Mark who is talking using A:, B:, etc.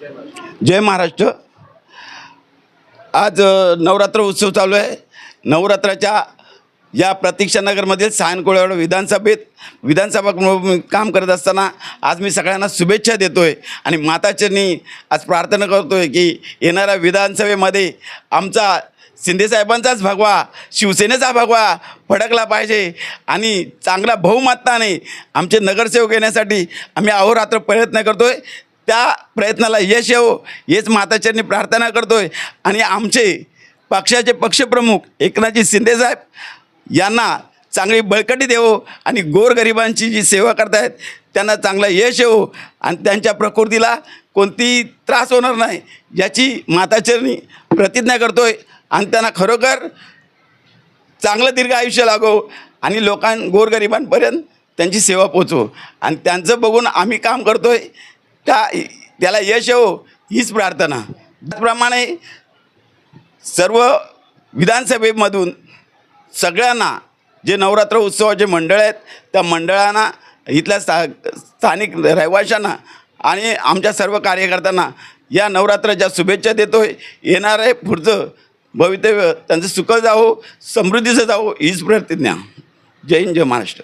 A: जय महाराष्ट्र. आज नवरात्र उत्सव चालू आहे. नवरात्राच्या या प्रतीक्षानगरमधील सायनकोळ्यावर विधानसभेत विधानसभा काम करत असताना आज मी सगळ्यांना शुभेच्छा देतो आहे आणि माताचरणी आज प्रार्थना करतो आहे की येणाऱ्या विधानसभेमध्ये आमचा शिंदेसाहेबांचाच भगवा शिवसेनेचा भगवा फडकला पाहिजे आणि चांगला बहुमताने आमचे नगरसेवक येण्यासाठी आम्ही अहोरात्र प्रयत्न करतो आहे त्या प्रयत्नाला यश येवो हेच माताचरणी प्रार्थना करतोय. आणि आमचे पक्षाचे पक्षप्रमुख एकनाथजी शिंदेसाहेब यांना चांगली बळकटी देवो आणि गोरगरिबांची जी सेवा करतायत त्यांना चांगलं यश येवो आणि त्यांच्या प्रकृतीला कोणतीही त्रास होणार नाही याची माताचरणी प्रतिज्ञा करतोय. आणि त्यांना खरोखर चांगलं दीर्घ आयुष्य लागो आणि लोकां गोरगरिबांपर्यंत त्यांची सेवा पोचवू आणि त्यांचं बघून आम्ही काम करतोय. त्या त्याला यश येवो हीच प्रार्थना. त्याचप्रमाणे सर्व विधानसभेमधून सगळ्यांना जे नवरात्र उत्सवाचे मंडळ आहेत त्या मंडळांना इथल्या स्था स्थानिक रहिवाशांना आणि आमच्या सर्व कार्यकर्त्यांना या नवरात्राच्या शुभेच्छा देतो आहे येणार आहे पुढचं भवितव्य. त्यांचं सुख जावो समृद्धीचं जावो हीच प्रतिज्ञा. जय हिंद जय महाराष्ट्र.